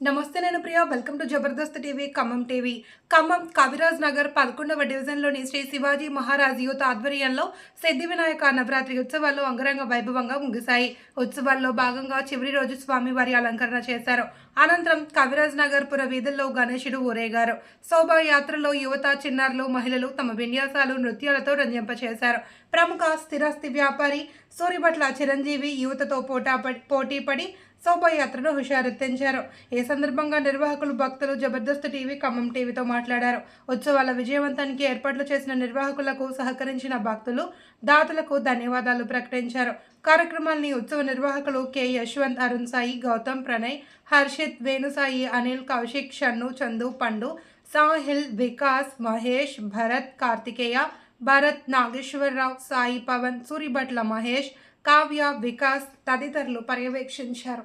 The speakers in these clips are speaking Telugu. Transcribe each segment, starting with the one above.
నమస్తే నేను Priya. Welcome to Jabardasth TV Khammam TV Khammam Kaviraj Nagar పదకొండవ డివిజన్లోని శ్రీ శివాజీ మహారాజ్ యూత్ ఆధ్వర్యంలో సిద్ధి వినాయక నవరాత్రి ఉత్సవాలు అంగరంగ వైభవంగా ముగిశాయి. ఉత్సవాల్లో భాగంగా చివరి రోజు స్వామివారి అలంకరణ చేశారు. అనంతరం కవిరాజ్ నగర్ పుర వీధుల్లో గణేశుడు ఊరేగారు. శోభాయాత్రలో యువత చిన్నారులు మహిళలు తమ విన్యాసాలు నృత్యాలతో రంజింపచేశారు. ప్రముఖ స్థిరాస్తి వ్యాపారి సూరిభట్ల చిరంజీవి యువతతో పోటా పోటీపడి శోభాయాత్రను హుషారెత్తించారు. ఈ సందర్భంగా నిర్వాహకులు భక్తులు జబర్దస్త్ టీవీ ఖమ్మం టీవీతో మాట్లాడారు. ఉత్సవాల విజయవంతానికి ఏర్పాట్లు చేసిన నిర్వాహకులకు సహకరించిన భక్తులు దాతలకు ధన్యవాదాలు ప్రకటించారు. కార్యక్రమాన్ని ఉత్సవ నిర్వాహకులు కె. యశ్వంత్ అరుణ్ సాయి గౌతమ్ ప్రణయ్ హర్షిత్ వేణుసాయి అనిల్ కౌశిక్ షన్ను చందు పండు సాహిల్ వికాస్ మహేష్ భరత్ కార్తికేయ భరత్ నాగేశ్వరరావు సాయి పవన్ సూరిభట్ల మహేష్ కావ్య వికాస్ తదితరులు పర్యవేక్షించారు.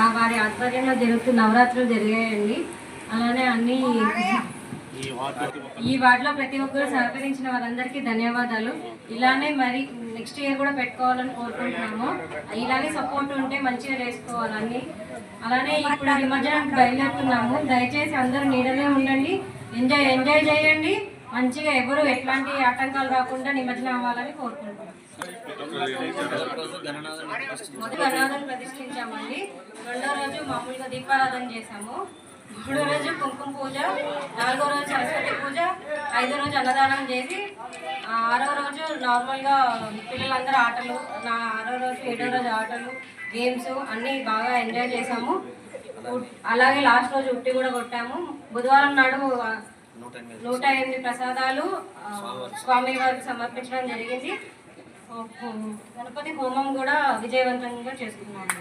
ఆ వారి ఆధ్వర్యంలో జరుగుతున్న నవరాత్రులు జరిగాయండి. అలానే అన్ని ఈ వార్డులో ప్రతి ఒక్కరు సహకరించిన వారందరికీ ధన్యవాదాలు. ఇలానే మరి నెక్స్ట్ ఇయర్ కూడా పెట్టుకోవాలని కోరుకుంటున్నాము. ఇలానే సపోర్ట్ ఉంటే మంచిగా చేసుకోవాలని. అలానే ఇప్పుడు నిమజ్జనానికి బయలుదేరుతున్నాము. దయచేసి అందరూ నీడలే ఉండండి. ఎంజాయ్ ఎంజాయ్ చేయండి. మంచిగా ఎవరు ఎట్లాంటి ఆటంకాలు రాకుండా నిమజ్జనం అవ్వాలని కోరుకుంటున్నాం. మొదటి గణనాథం ప్రతిష్ఠించామండి. రెండో రోజు మామూలుగా దీపారాధన చేసాము మూడో రోజు కుంకుమ పూజ నాలుగో రోజు సరస్వతి పూజ ఐదో రోజు అన్నదానం చేసి ఆరో రోజు నార్మల్గా పిల్లలందరూ ఆటలు నా ఆరో రోజు ఏడో రోజు ఆటలు గేమ్స్ అన్నీ బాగా ఎంజాయ్ చేసాము అలాగే లాస్ట్ రోజు ఉట్టి కూడా కొట్టాము. బుధవారం నాడు నూట ఎనిమిది ప్రసాదాలు స్వామి వారికి సమర్పించడం జరిగింది. గణపతి హోమం కూడా విజయవంతంగా చేసుకున్నాము.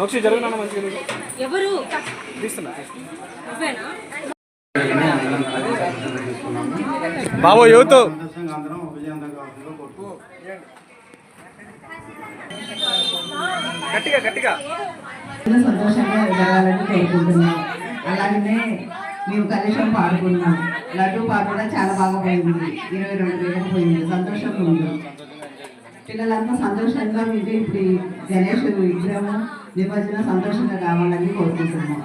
నోక్షి జరుగునా మంచిగా నీకు? ఎవరు? తీస్తున్నా బాబు యూత్. గట్టిగా గట్టిగా. సంతోషంగా ఎదగాలని కోరుకుంటున్నాం అలాగనే మేము కనీసం పాడుకున్నాం. లడ్డు పాట కూడా చాలా బాగా పోయింది. ఇరవై రెండు వేలకు పోయింది. సంతోషంగా ఉంది పిల్లలంతా సంతోషంగా మీకు ఇప్పుడు గణేశుడు విగ్రహం నిమజ్జనం సంతోషంగా కావాలని కోరుకుంటున్నాం.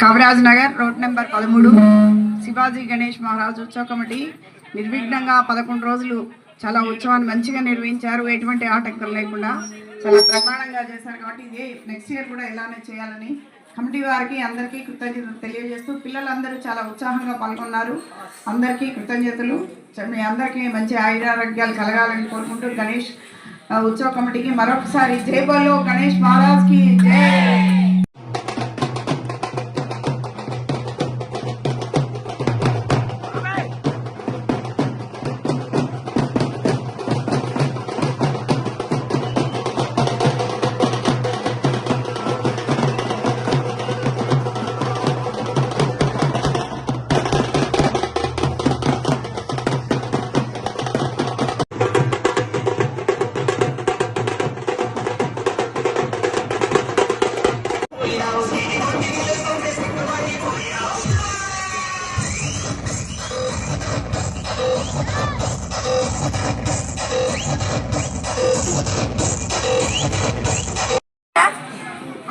కవరాజ్ నగర్ రోడ్ నెంబర్ పదమూడు. శివాజీ గణేష్ మహారాజ్ ఉత్సవ కమిటీ నిర్విఘ్నంగా పదకొండు రోజులు చాలా ఉత్సవాన్ని మంచిగా నిర్వహించారు. ఎటువంటి ఆటంకం లేకుండా చాలా ప్రమాణంగా చేశారు కాబట్టి ఇదే నెక్స్ట్ ఇయర్ కూడా ఇలానే చేయాలని కమిటీ వారికి అందరికీ కృతజ్ఞతలు తెలియజేస్తూ పిల్లలందరూ చాలా ఉత్సాహంగా పాల్గొన్నారు. అందరికీ కృతజ్ఞతలు. మీ అందరికీ మంచి ఆయురారోగ్యాలు కలగాలని కోరుకుంటూ గణేష్ ఉత్సవ కమిటీకి మరొకసారి జై గణేష్ మహారాజ్కి జై!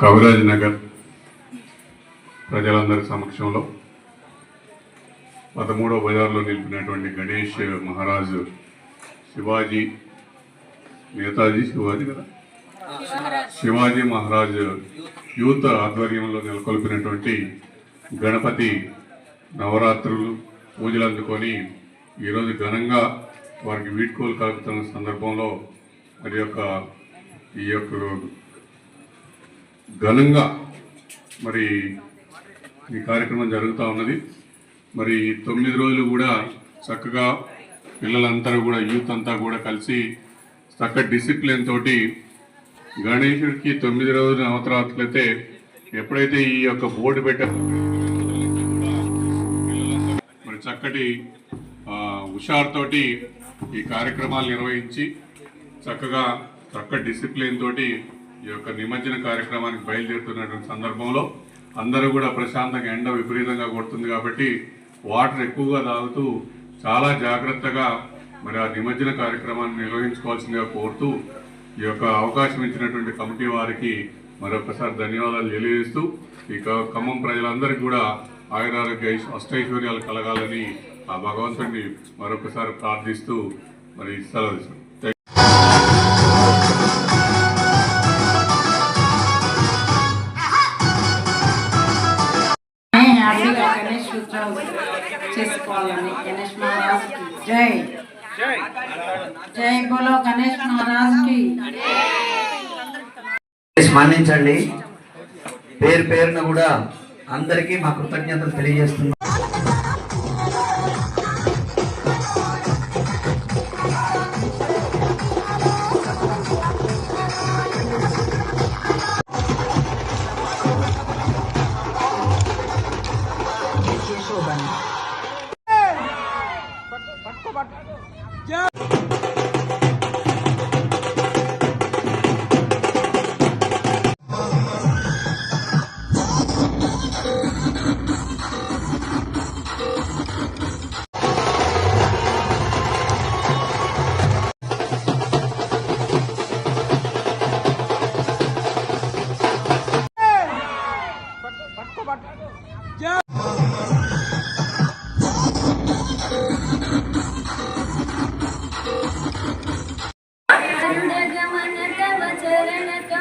కవిరాజ్ నగర్ ప్రజలందరి సమక్షంలో పదమూడవ బజార్లో నిలిపినటువంటి గణేష్ మహారాజు శివాజీ నేతాజీ శివాజీ కదా? శివాజీ మహారాజ్ యూత్ ఆధ్వర్యంలో నెలకొల్పినటువంటి గణపతి నవరాత్రులు పూజలు అందుకొని ఈరోజు ఘనంగా వారికి వీడ్కోలు కలుపుతున్న సందర్భంలో మరి యొక్క ఈ యొక్క ఘనంగా మరి ఈ కార్యక్రమం జరుగుతూ ఉన్నది. మరి తొమ్మిది రోజులు కూడా చక్కగా పిల్లలందరూ కూడా యూత్ అంతా కూడా కలిసి చక్కటి డిసిప్లిన్ తోటి గణేశుడికి తొమ్మిది రోజుల నవరాత్రులైతే ఎప్పుడైతే ఈ యొక్క బోర్డు పెట్ట మరి చక్కటి హుషారుతోటి ఈ కార్యక్రమాలు నిర్వహించి చక్కగా చక్కటి డిసిప్లిన్ తోటి ఈ యొక్క నిమజ్జన కార్యక్రమానికి బయలుదేరుతున్నటువంటి సందర్భంలో అందరూ కూడా ప్రశాంతంగా ఎండ విపరీతంగా కొడుతుంది కాబట్టి వాటర్ ఎక్కువగా తాగుతూ చాలా జాగ్రత్తగా మరి ఆ నిమజ్జన కార్యక్రమాన్ని నిర్వహించుకోవాల్సిందిగా కోరుతూ ఈ యొక్క అవకాశం ఇచ్చినటువంటి కమిటీ వారికి మరొకసారి ధన్యవాదాలు తెలియజేస్తూ ఈ ఖమ్మం ప్రజలందరికీ కూడా ఆయురారోగ్య అష్టైశ్వర్యాలు కలగాలని ఆ భగవంతుడిని మరొకసారి ప్రార్థిస్తూ మరి సెలవు జై. జై. బోలో గణేష్ మహారాజ్కి పేరు పేరున కూడా అందరికీ మా కృతజ్ఞతలు తెలియజేస్తున్నాం.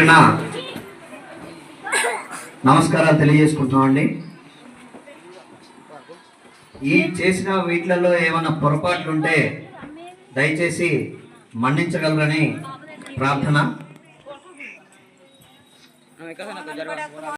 పేరున? నమస్కారాలు తెలియజేసుకుంటున్నామండి. ఈ చేసిన వీటిలలో ఏమైనా పొరపాట్లు ఉంటే దయచేసి మన్నించగలరని ప్రార్థన.